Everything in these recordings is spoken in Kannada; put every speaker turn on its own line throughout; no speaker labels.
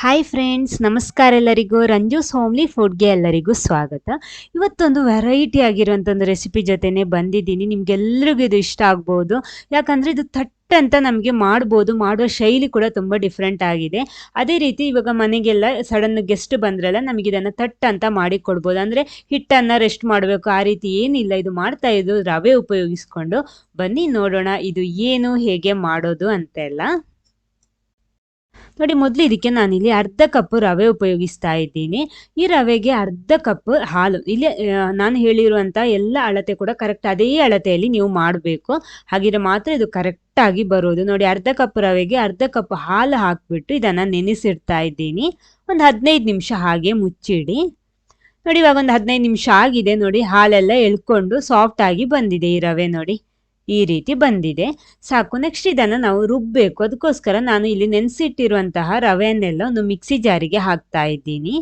ಹಾಯ್ ಫ್ರೆಂಡ್ಸ್ ನಮಸ್ಕಾರ ಎಲ್ಲರಿಗೂ. ರಂಜೂಸ್ ಹೋಮ್ಲಿ ಫುಡ್ಗೆ ಎಲ್ಲರಿಗೂ ಸ್ವಾಗತ. ಇವತ್ತೊಂದು ವೆರೈಟಿ ಆಗಿರುವಂಥ ಒಂದು ರೆಸಿಪಿ ಜೊತೆನೆ ಬಂದಿದ್ದೀನಿ. ನಿಮಗೆಲ್ಲರಿಗೂ ಇದು ಇಷ್ಟ ಆಗ್ಬೋದು. ಯಾಕಂದರೆ ಇದು ಥಟ್ ಅಂತ ನಮಗೆ ಮಾಡ್ಬೋದು. ಮಾಡುವ ಶೈಲಿ ಕೂಡ ತುಂಬ ಡಿಫ್ರೆಂಟ್ ಆಗಿದೆ. ಅದೇ ರೀತಿ ಇವಾಗ ಮನೆಗೆಲ್ಲ ಸಡನ್ ಗೆಸ್ಟ್ ಬಂದ್ರಲ್ಲ, ನಮಗೆ ಇದನ್ನು ತಟ್ಟ ಅಂತ ಮಾಡಿ ಕೊಡ್ಬೋದು. ಅಂದರೆ ಹಿಟ್ಟನ್ನು ರೆಸ್ಟ್ ಮಾಡಬೇಕು. ಆ ರೀತಿ ಏನಿಲ್ಲ. ಇದು ಮಾಡ್ತಾ ಇದ್ದು ರವೆ ಉಪಯೋಗಿಸ್ಕೊಂಡು. ಬನ್ನಿ ನೋಡೋಣ ಇದು ಏನು, ಹೇಗೆ ಮಾಡೋದು ಅಂತೆಲ್ಲ. ನೋಡಿ, ಮೊದಲು ಇದಕ್ಕೆ ನಾನಿಲ್ಲಿ ಅರ್ಧ ಕಪ್ ರವೆ ಉಪಯೋಗಿಸ್ತಾ ಇದ್ದೀನಿ. ಈ ರವೆಗೆ ಅರ್ಧ ಕಪ್ ಹಾಲು. ಇಲ್ಲಿ ನಾನು ಹೇಳಿರುವಂಥ ಎಲ್ಲ ಅಳತೆ ಕೂಡ ಕರೆಕ್ಟ್ ಅದೇ ಅಳತೆಯಲ್ಲಿ ನೀವು ಮಾಡಬೇಕು. ಹಾಗಿದ್ರೆ ಮಾತ್ರ ಇದು ಕರೆಕ್ಟ್ ಆಗಿ ಬರೋದು. ನೋಡಿ, ಅರ್ಧ ಕಪ್ ರವೆಗೆ ಅರ್ಧ ಕಪ್ ಹಾಲು ಹಾಕ್ಬಿಟ್ಟು ಇದನ್ನು ನೆನೆಸಿಡ್ತಾ ಇದ್ದೀನಿ. ಒಂದು ಹದಿನೈದು ನಿಮಿಷ ಹಾಗೆ ಮುಚ್ಚಿಡಿ. ನೋಡಿ, ಇವಾಗ ಒಂದು ಹದಿನೈದು ನಿಮಿಷ ಆಗಿದೆ. ನೋಡಿ, ಹಾಲೆಲ್ಲ ಎಳ್ಕೊಂಡು ಸಾಫ್ಟ್ ಆಗಿ ಬಂದಿದೆ ಈ ರವೆ ನೋಡಿ. ಈ ರೀತಿ ಬಂದಿದೆ. ಸಾಕು ನೆಕ್ಸ್ಟ್ ಇದನ್ನು ನಾವು ರುಬ್ಬಬೇಕು ಅದಕ್ಕೋಸ್ಕರ ನಾನು ಇಲ್ಲಿ ನೆನೆಸಿಟ್ಟಿರುವಂತಹ ರವೆಯನ್ನೆಲ್ಲ ಒಂದು ಮಿಕ್ಸಿ ಜಾರಿಗೆ ಹಾಕ್ತಾ ಇದ್ದೀನಿ.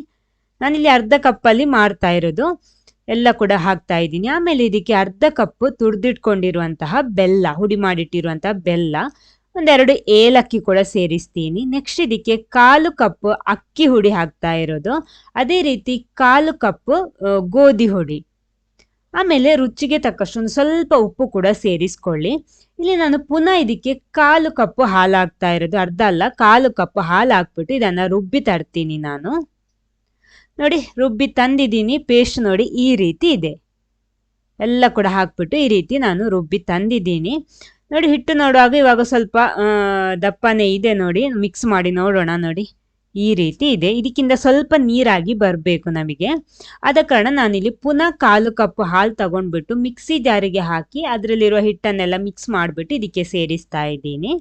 ನಾನಿಲ್ಲಿ ಅರ್ಧ ಕಪ್ಪಲ್ಲಿ ಮಾಡ್ತಾ ಇರೋದು. ಎಲ್ಲ ಕೂಡ ಹಾಕ್ತಾ ಇದ್ದೀನಿ. ಆಮೇಲೆ ಇದಕ್ಕೆ ಅರ್ಧ ಕಪ್ ತುರಿದಿಟ್ಕೊಂಡಿರುವಂತಹ ಬೆಲ್ಲ, ಹುಡಿ ಮಾಡಿಟ್ಟಿರುವಂತಹ ಬೆಲ್ಲ, ಒಂದೆರಡು ಏಲಕ್ಕಿ ಕೂಡ ಸೇರಿಸ್ತೀನಿ. ನೆಕ್ಸ್ಟ್ ಇದಕ್ಕೆ ಕಾಲು ಕಪ್ ಅಕ್ಕಿ ಹುಡಿ ಹಾಕ್ತಾ ಇರೋದು. ಅದೇ ರೀತಿ ಕಾಲು ಕಪ್ ಗೋಧಿ ಹುಡಿ. ಆಮೇಲೆ ರುಚಿಗೆ ತಕ್ಕಷ್ಟು ಒಂದು ಸ್ವಲ್ಪ ಉಪ್ಪು ಕೂಡ ಸೇರಿಸ್ಕೊಳ್ಳಿ. ಇಲ್ಲಿ ನಾನು ಪುನಃ ಇದಕ್ಕೆ ಕಾಲು ಕಪ್ಪು ಹಾಲು ಹಾಕ್ತಾ ಇರೋದು, ಅರ್ಧ ಅಲ್ಲ, ಕಾಲು ಕಪ್ಪು ಹಾಲು ಹಾಕ್ಬಿಟ್ಟು ಇದನ್ನು ರುಬ್ಬಿ ತರ್ತೀನಿ ನಾನು. ನೋಡಿ, ರುಬ್ಬಿ ತಂದಿದ್ದೀನಿ ಪೇಸ್ಟ್ ನೋಡಿ ಈ ರೀತಿ ಇದೆ. ಎಲ್ಲ ಕೂಡ ಹಾಕ್ಬಿಟ್ಟು ಈ ರೀತಿ ನಾನು ರುಬ್ಬಿ ತಂದಿದ್ದೀನಿ. ನೋಡಿ, ಹಿಟ್ಟು ನೋಡುವಾಗ ಇವಾಗ ಸ್ವಲ್ಪ ದಪ್ಪನೇ ಇದೆ ನೋಡಿ ಮಿಕ್ಸ್ ಮಾಡಿ ನೋಡೋಣ ನೋಡಿ. ಈ ರೀತಿ ಇದೆ. ಇದಕ್ಕಿಂತ ಸ್ವಲ್ಪ ನೀರಾಗಿ ಬರಬೇಕು ನಮಗೆ. ಆದ ಕಾರಣ ನಾನಿಲ್ಲಿ ಪುನಃ ಕಾಲು ಕಪ್ ಹಾಲು ತಗೊಂಡ್ಬಿಟ್ಟು ಮಿಕ್ಸಿ ಜಾರಿಗೆ ಹಾಕಿ ಅದರಲ್ಲಿರುವ ಹಿಟ್ಟನ್ನೆಲ್ಲ ಮಿಕ್ಸ್ ಮಾಡಿಬಿಟ್ಟು ಇದಕ್ಕೆ ಸೇರಿಸ್ತಾ ಇದ್ದೀನಿ.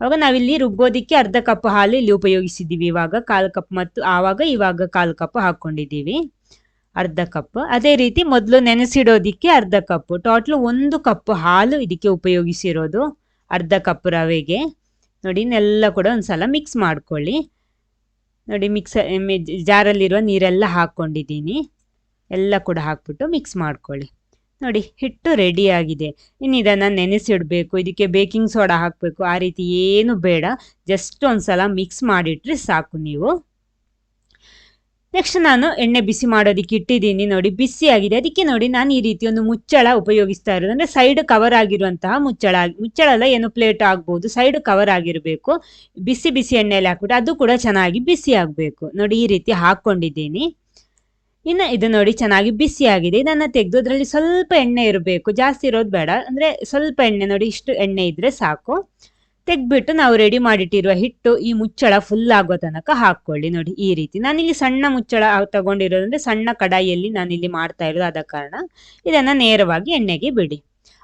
ಅವಾಗ ನಾವಿಲ್ಲಿ ರುಬ್ಬೋದಕ್ಕೆ ಅರ್ಧ ಕಪ್ ಹಾಲು ಇಲ್ಲಿ ಉಪಯೋಗಿಸಿದ್ದೀವಿ. ಇವಾಗ ಕಾಲು ಕಪ್ ಮತ್ತು ಆವಾಗ ಇವಾಗ ಕಾಲು ಕಪ್ ಹಾಕ್ಕೊಂಡಿದ್ದೀವಿ ಅರ್ಧ ಕಪ್. ಅದೇ ರೀತಿ ಮೊದಲು ನೆನೆಸಿಡೋದಕ್ಕೆ ಅರ್ಧ ಕಪ್. ಟೋಟಲ್ ಒಂದು ಕಪ್ ಹಾಲು ಇದಕ್ಕೆ ಉಪಯೋಗಿಸಿರೋದು. ಅರ್ಧ ಕಪ್ ರವೆಗೆ. ನೋಡಿ ಇನ್ನೆಲ್ಲ ಕೂಡ ಒಂದ್ಸಲ ಮಿಕ್ಸ್ ಮಾಡ್ಕೊಳ್ಳಿ. ನೋಡಿ ಮಿಕ್ಸ್ ಜಾರಲ್ಲಿರುವ ನೀರೆಲ್ಲ ಹಾಕ್ಕೊಂಡಿದ್ದೀನಿ. ಎಲ್ಲ ಕೂಡ ಹಾಕ್ಬಿಟ್ಟು ಮಿಕ್ಸ್ ಮಾಡ್ಕೊಳ್ಳಿ. ನೋಡಿ, ಹಿಟ್ಟು ರೆಡಿಯಾಗಿದೆ ಇನ್ನು ಇದನ್ನು ನೆನೆಸಿಡಬೇಕು. ಇದಕ್ಕೆ ಬೇಕಿಂಗ್ ಸೋಡಾ ಹಾಕಬೇಕು. ಆ ರೀತಿ ಏನು ಬೇಡ. ಜಸ್ಟ್ ಒಂದು ಸಲ ಮಿಕ್ಸ್ ಮಾಡಿಟ್ರೆ ಸಾಕು ನೀವು. ನೆಕ್ಸ್ಟ್ ನಾನು ಎಣ್ಣೆ ಬಿಸಿ ಮಾಡೋದಕ್ಕೆ ಇಟ್ಟಿದ್ದೀನಿ ನೋಡಿ ಬಿಸಿ ಆಗಿದೆ ಅದಕ್ಕೆ ನೋಡಿ ನಾನು ಈ ರೀತಿ ಒಂದು ಮುಚ್ಚಳ ಉಪಯೋಗಿಸ್ತಾ ಇರೋದು. ಅಂದರೆ ಸೈಡ್ ಕವರ್ ಆಗಿರುವಂತಹ ಮುಚ್ಚಳ ಮುಚ್ಚಳ ಅಲ್ಲ, ಏನು ಪ್ಲೇಟ್ ಆಗ್ಬೋದು ಸೈಡ್ ಕವರ್ ಆಗಿರಬೇಕು. ಬಿಸಿ ಬಿಸಿ ಎಣ್ಣೆಯಲ್ಲಿ ಹಾಕ್ಬಿಟ್ಟು ಅದು ಕೂಡ ಚೆನ್ನಾಗಿ ಬಿಸಿ ಆಗಬೇಕು. ನೋಡಿ, ಈ ರೀತಿ ಹಾಕ್ಕೊಂಡಿದ್ದೀನಿ. ಇನ್ನು ಇದು ನೋಡಿ ಚೆನ್ನಾಗಿ ಬಿಸಿ ಆಗಿದೆ. ಇದನ್ನು ತೆಗೆದು ಅದರಲ್ಲಿ ಸ್ವಲ್ಪ ಎಣ್ಣೆ ಇರಬೇಕು. ಜಾಸ್ತಿ ಇರೋದು ಬೇಡ. ಅಂದರೆ ಸ್ವಲ್ಪ ಎಣ್ಣೆ ನೋಡಿ, ಇಷ್ಟು ಎಣ್ಣೆ ಇದ್ದರೆ ಸಾಕು. ತೆಗ್ದ್ಬಿಟ್ಟು ನಾವು ರೆಡಿ ಮಾಡಿಟ್ಟಿರುವ ಹಿಟ್ಟು ಈ ಮುಚ್ಚಳ ಫುಲ್ ಆಗೋ ತನಕ ಹಾಕ್ಕೊಳ್ಳಿ. ನೋಡಿ, ಈ ರೀತಿ. ನಾನಿಲ್ಲಿ ಸಣ್ಣ ಮುಚ್ಚಳ ತಗೊಂಡಿರೋದಂದ್ರೆ ಸಣ್ಣ ಕಡಾಯಿಯಲ್ಲಿ ನಾನಿಲ್ಲಿ ಮಾಡ್ತಾ ಇರೋದು ಆದ ಕಾರಣ ಇದನ್ನು ನೇರವಾಗಿ ಎಣ್ಣೆಗೆ ಬಿಡಿ.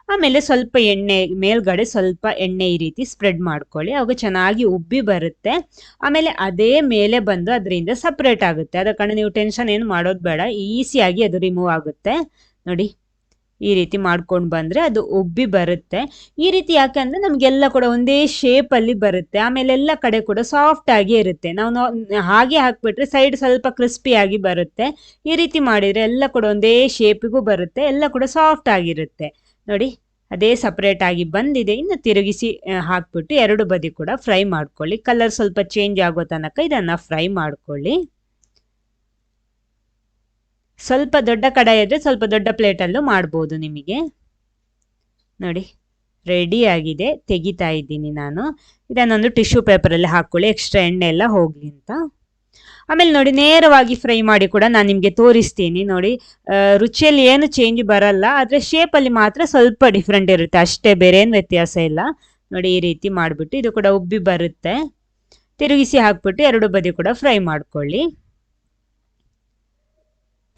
ಆಮೇಲೆ ಸ್ವಲ್ಪ ಎಣ್ಣೆ, ಮೇಲ್ಗಡೆ ಸ್ವಲ್ಪ ಎಣ್ಣೆ ಈ ರೀತಿ ಸ್ಪ್ರೆಡ್ ಮಾಡ್ಕೊಳ್ಳಿ. ಅವಾಗ ಚೆನ್ನಾಗಿ ಉಬ್ಬಿ ಬರುತ್ತೆ. ಆಮೇಲೆ ಅದೇ ಮೇಲೆ ಬಂದು ಅದರಿಂದ ಸಪ್ರೇಟ್ ಆಗುತ್ತೆ. ಅದ ಕಾರಣ ನೀವು ಟೆನ್ಷನ್ ಏನು ಮಾಡೋದು ಬೇಡ. ಈಸಿಯಾಗಿ ಅದು ರಿಮೂವ್ ಆಗುತ್ತೆ. ನೋಡಿ. ಈ ರೀತಿ ಮಾಡ್ಕೊಂಡು ಬಂದರೆ ಅದು ಉಬ್ಬಿ ಬರುತ್ತೆ. ಈ ರೀತಿ ಯಾಕಂದ್ರೆ ನಮಗೆಲ್ಲ ಕೂಡ ಒಂದೇ ಶೇಪಲ್ಲಿ ಬರುತ್ತೆ. ಆಮೇಲೆ ಎಲ್ಲ ಕಡೆ ಕೂಡ ಸಾಫ್ಟ್ ಆಗಿ ಇರುತ್ತೆ. ನಾವು ಹಾಗೆ ಹಾಕಿಬಿಟ್ರೆ ಸೈಡ್ ಸ್ವಲ್ಪ ಕ್ರಿಸ್ಪಿಯಾಗಿ ಬರುತ್ತೆ. ಈ ರೀತಿ ಮಾಡಿದರೆ ಎಲ್ಲ ಕೂಡ ಒಂದೇ ಶೇಪಿಗೂ ಬರುತ್ತೆ. ಎಲ್ಲ ಕೂಡ ಸಾಫ್ಟ್ ಆಗಿರುತ್ತೆ. ನೋಡಿ, ಅದೇ ಸಪ್ರೇಟ್ ಆಗಿ ಬಂದಿದೆ. ಇನ್ನು ತಿರುಗಿಸಿ ಹಾಕ್ಬಿಟ್ಟು ಎರಡು ಬದಿ ಕೂಡ ಫ್ರೈ ಮಾಡ್ಕೊಳ್ಳಿ. ಕಲರ್ ಸ್ವಲ್ಪ ಚೇಂಜ್ ಆಗೋ ತನಕ ಇದನ್ನು ಫ್ರೈ ಮಾಡ್ಕೊಳ್ಳಿ. ಸ್ವಲ್ಪ ದೊಡ್ಡ ಕಡಾಯಿ ಇದ್ರೆ ಸ್ವಲ್ಪ ದೊಡ್ಡ ಪ್ಲೇಟಲ್ಲೂ ಮಾಡ್ಬೋದು ನಿಮಗೆ. ನೋಡಿ ರೆಡಿ ಆಗಿದೆ, ತೆಗಿತಾ ಇದ್ದೀನಿ ನಾನು. ಇದನ್ನೊಂದು ಟಿಶ್ಯೂ ಪೇಪರಲ್ಲಿ ಹಾಕ್ಕೊಳ್ಳಿ ಎಕ್ಸ್ಟ್ರಾ ಎಣ್ಣೆ ಎಲ್ಲ ಹೋಗಲಿ ಅಂತ. ಆಮೇಲೆ ನೋಡಿ, ನೇರವಾಗಿ ಫ್ರೈ ಮಾಡಿ ಕೂಡ ನಾನು ನಿಮಗೆ ತೋರಿಸ್ತೀನಿ. ನೋಡಿ ರುಚಿಯಲ್ಲಿ ಏನು ಚೇಂಜ್ ಬರಲ್ಲ, ಆದರೆ ಶೇಪಲ್ಲಿ ಮಾತ್ರ ಸ್ವಲ್ಪ ಡಿಫ್ರೆಂಟ್ ಇರುತ್ತೆ. ಅಷ್ಟೇ ಬೇರೆ ಏನು ವ್ಯತ್ಯಾಸ ಇಲ್ಲ. ನೋಡಿ, ಈ ರೀತಿ ಮಾಡಿಬಿಟ್ಟು ಇದು ಕೂಡ ಉಬ್ಬಿ ಬರುತ್ತೆ. ತಿರುಗಿಸಿ ಹಾಕ್ಬಿಟ್ಟು ಎರಡು ಬದಿ ಕೂಡ ಫ್ರೈ ಮಾಡ್ಕೊಳ್ಳಿ.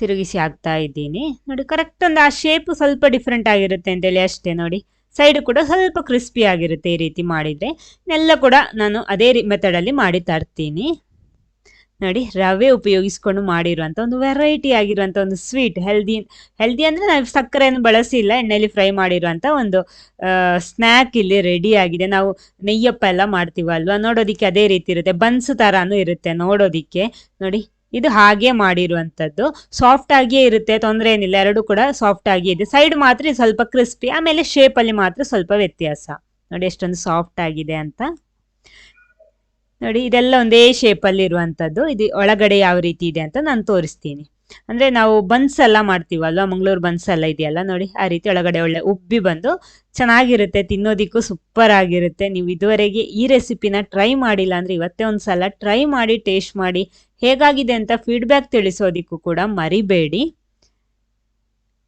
ತಿರುಗಿಸಿ ಹಾಕ್ತಾ ಇದ್ದೀನಿ. ನೋಡಿ ಕರೆಕ್ಟ್ ಒಂದು ಆ ಶೇಪ್ ಸ್ವಲ್ಪ ಡಿಫ್ರೆಂಟ್ ಆಗಿರುತ್ತೆ ಅಂತೇಳಿ ಅಷ್ಟೇ ನೋಡಿ. ಸೈಡ್ ಕೂಡ ಸ್ವಲ್ಪ ಕ್ರಿಸ್ಪಿ ಆಗಿರುತ್ತೆ ಈ ರೀತಿ ಮಾಡಿದರೆ. ಎಲ್ಲ ಕೂಡ ನಾನು ಅದೇ ಮೆಥಡಲ್ಲಿ ಮಾಡಿ ತರ್ತೀನಿ. ನೋಡಿ, ರವೆ ಉಪಯೋಗಿಸ್ಕೊಂಡು ಮಾಡಿರುವಂಥ ಒಂದು ವೆರೈಟಿ ಆಗಿರುವಂಥ ಒಂದು ಸ್ವೀಟ್ ಹೆಲ್ದಿ ಹೆಲ್ದಿ ಅಂದರೆ ನಾವು ಸಕ್ಕರೆಯನ್ನು ಬಳಸಿಲ್ಲ, ಎಣ್ಣೆಯಲ್ಲಿ ಫ್ರೈ ಮಾಡಿರುವಂಥ ಒಂದು ಸ್ನ್ಯಾಕ್ ಇಲ್ಲಿ ರೆಡಿ ಆಗಿದೆ. ನಾವು ನೆಯ್ಯಪ್ಪ ಎಲ್ಲ ಮಾಡ್ತೀವಲ್ವ? ನೋಡೋದಿಕ್ಕೆ ಅದೇ ರೀತಿ ಇರುತ್ತೆ. ಬನ್ಸ್ ಥರನೂ ಇರುತ್ತೆ ನೋಡೋದಿಕ್ಕೆ. ನೋಡಿ ಇದು ಹಾಗೆ ಮಾಡಿರುವಂಥದ್ದು. ಸಾಫ್ಟ್ ಆಗಿಯೇ ಇರುತ್ತೆ, ತೊಂದರೆ ಏನಿಲ್ಲ. ಎರಡು ಕೂಡ ಸಾಫ್ಟ್ ಆಗಿ ಇದೆ. ಸೈಡ್ ಮಾತ್ರ ಸ್ವಲ್ಪ ಕ್ರಿಸ್ಪಿ ಆಮೇಲೆ ಶೇಪಲ್ಲಿ ಮಾತ್ರ ಸ್ವಲ್ಪ ವ್ಯತ್ಯಾಸ. ನೋಡಿ ಎಷ್ಟೊಂದು ಸಾಫ್ಟ್ ಆಗಿದೆ ಅಂತ. ನೋಡಿ, ಇದೆಲ್ಲ ಒಂದೇ ಶೇಪಲ್ಲಿ ಇರುವಂಥದ್ದು. ಇದು ಒಳಗಡೆ ಯಾವ ರೀತಿ ಇದೆ ಅಂತ ನಾನು ತೋರಿಸ್ತೀನಿ. ಅಂದ್ರೆ ನಾವು ಬನ್ಸ್ ಎಲ್ಲ ಮಾಡ್ತೀವಲ್ವ? ಮಂಗಳೂರು ಬನ್ಸ್ ಎಲ್ಲ ಇದೆಯಲ್ಲ ನೋಡಿ, ಆ ರೀತಿ ಒಳಗಡೆ ಒಳ್ಳೆ ಉಬ್ಬಿ ಬಂದು ಚೆನ್ನಾಗಿರುತ್ತೆ, ತಿನ್ನೋದಿಕ್ಕೂ ಸೂಪರ್ ಆಗಿರುತ್ತೆ. ನೀವು ಇದುವರೆಗೆ ಈ ರೆಸಿಪಿನ ಟ್ರೈ ಮಾಡಿಲ್ಲ ಅಂದ್ರೆ ಇವತ್ತೇ ಒಂದ್ಸಲ ಟ್ರೈ ಮಾಡಿ ಟೇಸ್ಟ್ ಮಾಡಿ, ಹೇಗಾಗಿದೆ ಅಂತ ಫೀಡ್ಬ್ಯಾಕ್ ತಿಳಿಸೋದಿಕ್ಕೂ ಕೂಡ ಮರಿಬೇಡಿ.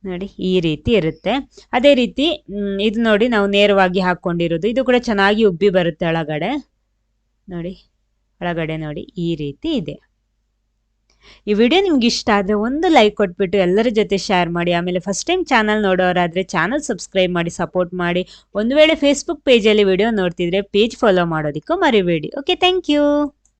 ನೋಡಿ, ಈ ರೀತಿ ಇರುತ್ತೆ. ಅದೇ ರೀತಿ ಇದು ನೋಡಿ ನಾವು ನೇರವಾಗಿ ಹಾಕೊಂಡಿರೋದು. ಇದು ಕೂಡ ಚೆನ್ನಾಗಿ ಉಬ್ಬಿ ಬರುತ್ತೆ ಒಳಗಡೆ. ನೋಡಿ ಒಳಗಡೆ ನೋಡಿ, ಈ ರೀತಿ ಇದೆ. ಈ ವಿಡಿಯೋ ನಿಮ್ಗೆ ಇಷ್ಟ ಆದರೆ ಒಂದು ಲೈಕ್ ಕೊಟ್ಬಿಟ್ಟು ಎಲ್ಲರ ಜೊತೆ ಶೇರ್ ಮಾಡಿ, ಆಮೇಲೆ ಫಸ್ಟ್ ಟೈಮ್ ಚಾನಲ್ ನೋಡೋರಾದರೆ ಚಾನಲ್ ಸಬ್ಸ್ಕ್ರೈಬ್ ಮಾಡಿ ಸಪೋರ್ಟ್ ಮಾಡಿ. ಒಂದು ವೇಳೆ ಫೇಸ್ಬುಕ್ ಪೇಜಲ್ಲಿ ವಿಡಿಯೋ ನೋಡ್ತಿದ್ರೆ ಪೇಜ್ ಫಾಲೋ ಮಾಡೋದಕ್ಕೂ ಮರಿಬೇಡಿ. Okay thank you